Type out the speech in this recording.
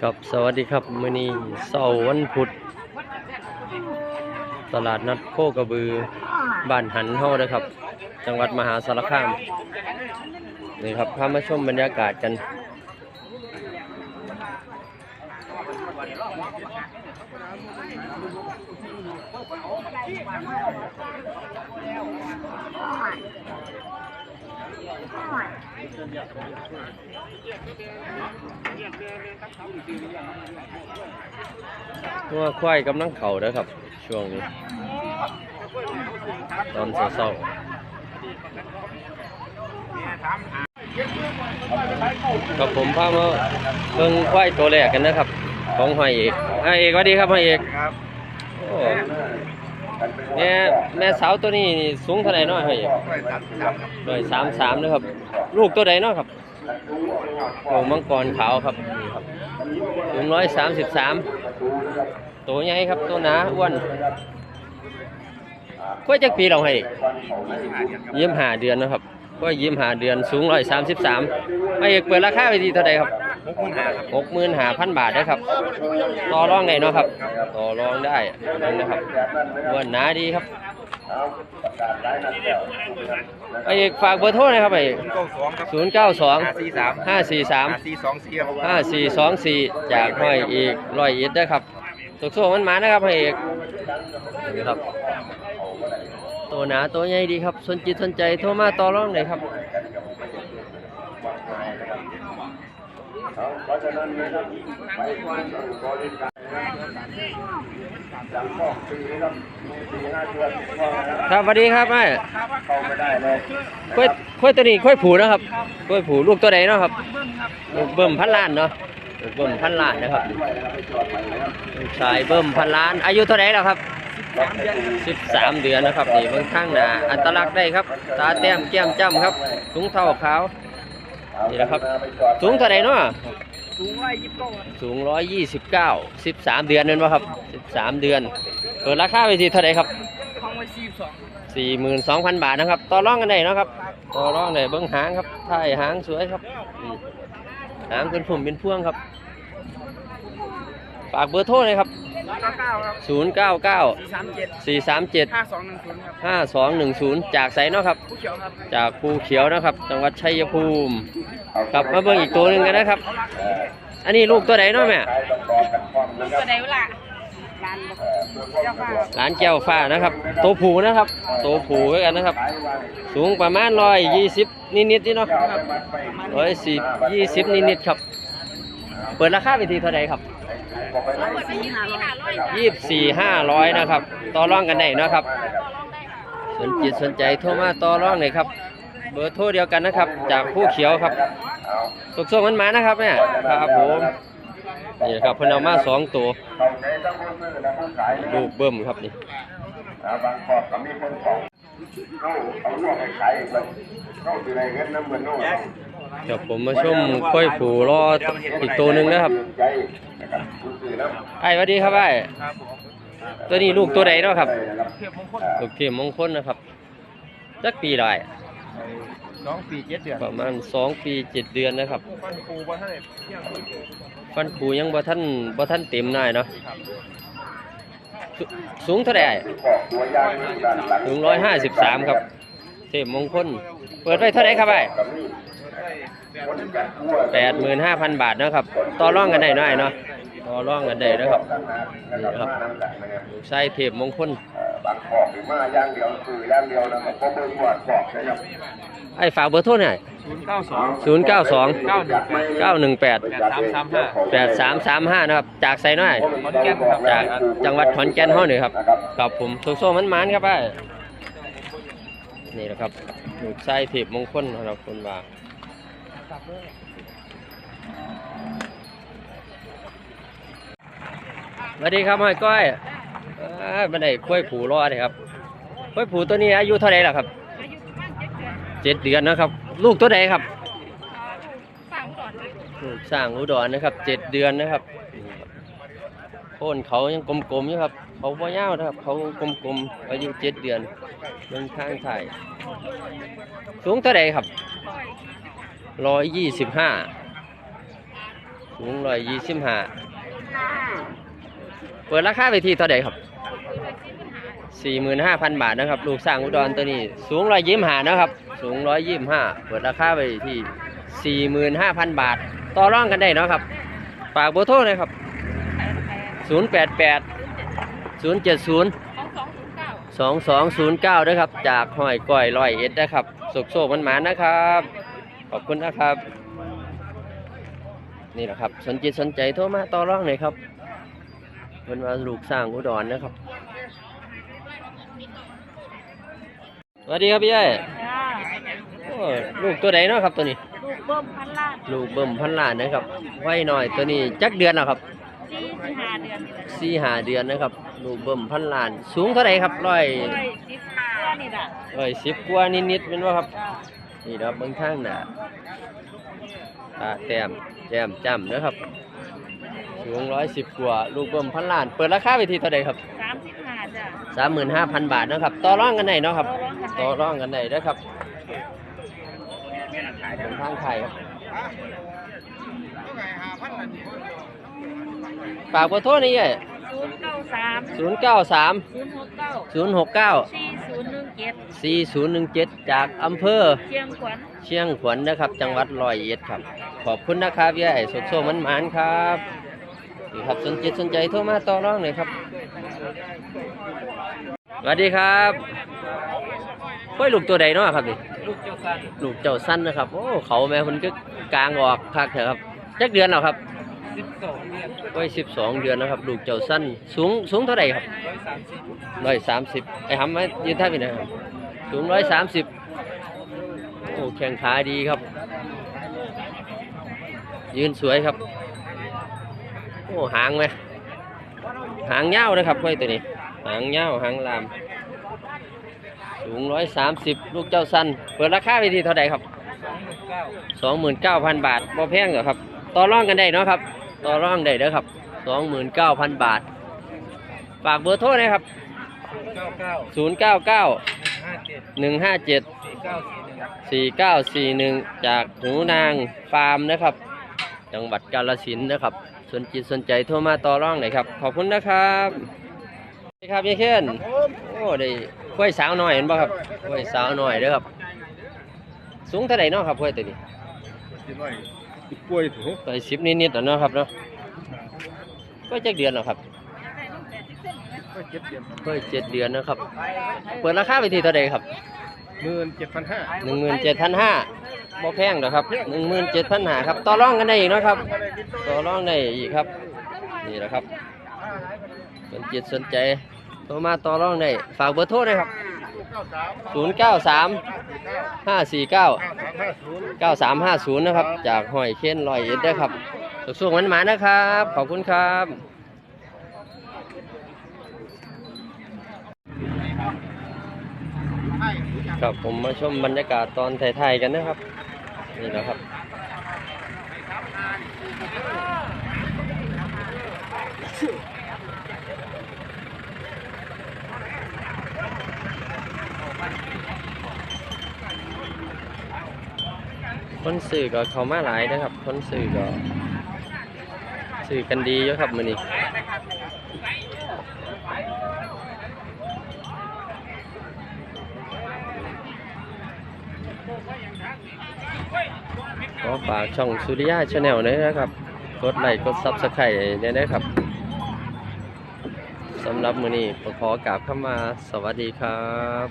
ครับสวัสดีครับมื้อนี้เสาร์วันพุธตลาดนัดโคกระบือบ้านหันเฮาเด้อครับ จังหวัดมหาสารคามนี่ครับพามาชมบรรยากาศกัน ตัวควายกำลังเข่าเด้อครับ ช่วงนี้ ตอนเศร้าๆกับผมพามาเบิ่งควายตัวแรกกันนะครับ ของหอยเอกอ่าเอกสวัสดีครับหอยเอกครับโอ้ แม่แม่สาวตัวนี้นี่สูงเท่าไหร่นาะหอยเอกร้อยสามสิบสามครับร้อยสามสามนะครับ ลูกตัวใดเนาะครับโอ้มังกรขาวครับนี่ครับสูงร้อยสามสิบสามตัวใหญ่ครับตัวหนาอ้วนกล้วยจักปีเราให้ยี่สิบห้าเดือนครับยิ้มหาเดือนนะครับกล้วยยิ้มหาเดือนสูงร้อยสามสิบสามไม่เอกเปิดราคาไปที่เท่าไหร่ครับ หกหมื่นห้าครับหกหมื่นหาพันบาทนะครับ ต่อรองได้เนาะครับ ต่อรองได้นั่นนะครับอ้วนหนาดีครับไอเอกฝากเบอร์โทรหนะครับไอเก้าสองครับศูนย์เก้าสองห้าสี่สามห้าสี่สามห้าสี่สองสี่ครับห้าสี่สองสี่จากห้อยเอกร้อยเอ็ดนะครับตกส่งมันมานะครับห้อยเอกนี่ครับตัวหนาตัวใหญ่ดีครับ สนจิตสนใจโทรมาต่อรองเลยครับ ครับสวัสดีครับแม่ค่อยค่อยตัวนี้ค่อยผูนะครับค่อยผูลูกตัวใดเนาะครับลูกเบิ่มพันล้านเนาะลูกเบิ่มพันล้านนะครับลูกชายเบิ่มพันล้าน อายุเท่าไหร่แล้วครับสิบสามเดือนนะครับนี่เบื้องข้างหน้าอัตลักษณ์ได้ครับ ตาแต้มแก้มจ้ำครับถุงเท้าขาว นี่นะครับ สูงเท่าไหร่เนาะสูงร้อยยี่สิบเก้าสูงร้อยยี่สิบเก้าสิบสามเดือนนั่นวะครับสิบสามเดือน เปิดราคาไปที่เท่าไหร่ครับห้องไว้สี่สิบสองสี่หมื่นสองพันบาทนะครับ ต่อรองกันได้เนาะครับ ต่อรองได้เบิ้งหางครับถ่ายหางสวยครับอืมหางเป็นผมเป็นพ่วงครับ ฝากเบอร์โทรเลยครับ เก้าเก้าครับศูนย์เก้าเก้าสี่สามเจ็ดสี่สามเจ็ดห้าสองหนึ่งศูนย์ครับห้าสองหนึ่งศูนย์จากไสเนาะครับ ผู้เขียวครับจากภูเขียวนะครับ จังหวัดชัยภูมิครับมาเบิ่งอีกตัวหนึ่งกันนะครับ อันนี้ลูกตัวไหนเนาะแม่ตัวไหนวะล่ะร้านเจ้าฟ้าร้านแก้วฟ้านะครับตัวผูนะครับตัวผูไว้กันนะครับ สูงประมาณร้อยยี่สิบนิดๆนี่เนาะร้อยสิบยี่สิบนิดๆครับ เปิดราคาไปทีเท่าไหร่ครับ เปิดไปยี่ห้าร้อยยี่สี่ห้าร้อยนะครับ ต่อรองกันได้เนาะครับ สนจิตสนใจโทรมาต่อรองเลยครับ เบอร์โทรเดียวกันนะครับ จากผู้เขียวครับสุกส่งมันมานะครับเนี่ยครับผมนี่ครับเพนเอามาสองตัวลูกเบิ่มครับนี่บางขอบก็มีคนของเข้าเอาลวกให้ขายอีกเลยเข้าอยู่ในเงินน้ำเงินโน่น เดี๋ยวผมมาชมค่อยผูรออีกตัวหนึ่งนะครับใจนะครับคุณซื้อน้ำไอ้สวัสดีครับไอ้ครับผมตัวนี้ลูกตัวใดเนาะครับเทียบมงคลลูกเข็มมงคลนะครับจักปีได้สองปีเจ็ดเดือนประมาณสองปีเจ็ดเดือนนะครับฟันปูว่าเท่าไหร่เที่ยงฟันผูยังบ่ท่านบ่ท่านเต็มหน่อยเนาะสสูงเท่าไหร่บอกตัวยางด้านหลังสูงร้อยห้าสิบสามครับ เทพมงคล เปิดไว้เท่าไหร่ครับไอ้ แปดหมื่นห้าพันบาทนะครับ ต่อร่องกันได้หน่อยเนาะต่อร่องกันได้นะครับนี่นะครับใส่เทพมงคลบางขอบหรือมาย่างเดียวคือย่างเดียวนะครับเพราะเบิ่งว่าขอบนะครับไอ้ฝากเบอร์โทรหน่อยศูนย์เก้าสองศูนย์เก้าสองเก้าหนึ่งแปดแปดสามสามห้าแปดสามสามห้านะครับ จากไซน้อยขอนแก่นครับจากจังหวัดขอนแก่นเฮานี่งครับครับผมสุกโซมันมันครับไอ้นี่แหละครับลูไส้เทพมงคลนะครับคนว่า สวัสดีครับห้อยก้อยเอ้ยมันได้กล้วยผูรอดเลยครับกล้วยผูตัวนี้อายุเท่าไหร่ล่ะครับเจ็ดเดือนนะครับ ลูกตัวใดครับลูกสร้างอุดรนะครับเจ็ดเดือนนะครับนี่ครับโค่นเขายังกลมๆอยู่ครับ เขาบ่ยาวนะครับ เขากลมๆอายุเจ็ดเดือนเบิ่งข้างถ่ายสูงเท่าใดครับ ร้อยยี่สิบห้าสูงร้อยยี่สิบห้าเปิดราคาไปที่เท่าไหร่ครับสี่หมื่นห้าพันบาทนะครับ ลูกสร้างอุดรตัวนี้ สูงร้อยยี่สิบห้านะครับ สูงร้อยยี่สิบห้าเปิดราคาไปที่สี่หมื่นห้าพันบาท ต่อรองกันได้นะครับฝากเบอร์โทรหน่อยครับศูนย์แปดแปดศูนย์เจ็ดศูนย์สองสองศูนย์เก้าสองสองศูนย์เก้าด้วยครับ จากหอยก้อยร้อยเอ็ดนะครับสุกโซกมันหมานะครับ ขอบคุณนะครับ นี่แหละครับ สนจิตสนใจโทรมาต่อรองหน่อยครับเป็นว่าลูกสร้างอุดรนะครับสวัสดีครับพี่ใหญ่จ้าโอ้ลูกตัวใดเนาะครับตัวนี้ ลูกเบิ้มพันล้าน ลูกเบิ่มพันล้านนะครับไว้หน่อยตัวนี้จักเดือนแล้วครับสี่สิบห้าเดือนนี่แหละสี่หาเดือนนะครับ ลูกเบิ่มพันล้าน สูงเท่าไหร่ครับร้อยร้อยสิบห้านี่แหละร้อยสิบกว่านิดๆเป็นว่าครับ จ้านี่นะครับเบื้องข้างหน้าตาแต้มแจ่มจ้ำนะครับสูงร้อยสิบกว่า ลูกเบิ่มพันล้าน เปิดราคาไปที่เท่าไหร่ครับสามสิบห้าจ้าสามหมื่นห้าพันบาทนะครับ ต่อรองกันได้เนาะครับ ต่อรองกันได้นะครับเป็นทางไทยครับฝากขอโทษนี่ไงศูนย์เก้าสามศูนย์เก้าสามศูนย์หกเก้าศูนย์หกเก้าสี่ศูนย์หนึ่ง เจ็ดสี่ศูนย์หนึ่งเจ็ดจากอำเภอเชียงขวัญ เชียงขวัญนะครับ จังหวัดร้อยเอ็ดครับ ขอบคุณนะครับยายสดโซมันหมานครับนี่ครับสนจิตสนใจโทรมาต่อรองเลยครับสวัสดีครับกล้วยลูกตัวใดเนาะครับนี่ลูกเจ้าสันลูกเจ้าสั้นนะครับ โอ้เขาแม่คนก็กลางออกคักเถอะครับจักเดือนแล้วครับ สิบสองเดือนกล้วยสิบสองเดือนนะครับลูกเจ้าสั้นสูงสูงเท่าไหร่ครับร้อยสามสิบร้อยสามสิบไอ้หำมายืนท่าพี่นะครับสูงร้อยสามสิบโอ้แข้งขาดีครับ ยืนสวยครับ โอ้หางไหมหางเงาวนะครับค่อยตัวนี้ หางเงาวหางลาม สูงร้อยสามสิบลูกเจ้าสั้นเปิดราคาไปที่เท่าไหร่ครับสองหมื่นเก้าสองหมื่นเก้าพันบาทบ่แพงเหรอครับ ต่อรองกันได้เนาะครับ ต่อร่องได้เด้อครับสองหมื่นเก้าพันบาท ฝากเบอร์โทรหนะครับเก้าเก้าศูนย์เก้าเก้าหนึ่งห้าเจ็ดหนึ่งห้าเจ็ดสี่เก้าสี่หนึ่งสี่เก้าสี่หนึ่งจากหูนางฟาร์มนะครับ จังหวัดกาฬสินนะครับ สนจิตสนใจโทรมาต่อร่องหน่อยครับ ขอบคุณนะครับสวัสดีครับยายเคนโอ้ได้กล้วยสาวหน่อยเห็นป่ะครับกล้วยสาวหน่อยเด้อครับ สูงเท่าไหร่เนาะครับกล้วยตัวนี้ กล้วยถูกกล้วยสิบนิดๆแล้วเนาะครับเนาะกล้วยจักเดือนแล้วครับก็เจ็ดเดือนกล้วยเจ็ดเดือนนะครับ เปิดราคาไปที่เท่าไหร่ครับหมื่นเจ็ดพันห้าหนึ่งหมื่นเจ็ดพันห้าบ่แพงหรอกครับหนึ่งหมื่นเจ็ดพันห้าครับต่อรองกันได้อีกเนาะครับต่อรองได้อีกครับ นี่แหละครับสนจิตสนใจโทรมาต่อรองได้ฝากเบอร์โทรหนะครับ ศูนย์เก้าสามห้าสี่เก้าเก้าสามห้าศูนย์นะครับ จากหอยเค้นลอยเอ็ดได้ครับสุกๆมันหมานะครับ ขอบคุณครับครับผมมาชมบรรยากาศตอนไทยๆกันนะครับ นี่นะครับ คนสื่อก็เขามาหลายนะครับ คนสื่อก็สื่อกันดีเยอะครับมือนี้ขอฝากช่องสุริยาชาแนลด้วยนะครับ กดไลค์กดซับสไครต์เนี่ยนะครับสำหรับมือนี้ขอกราบเข้ามาสวัสดีครับ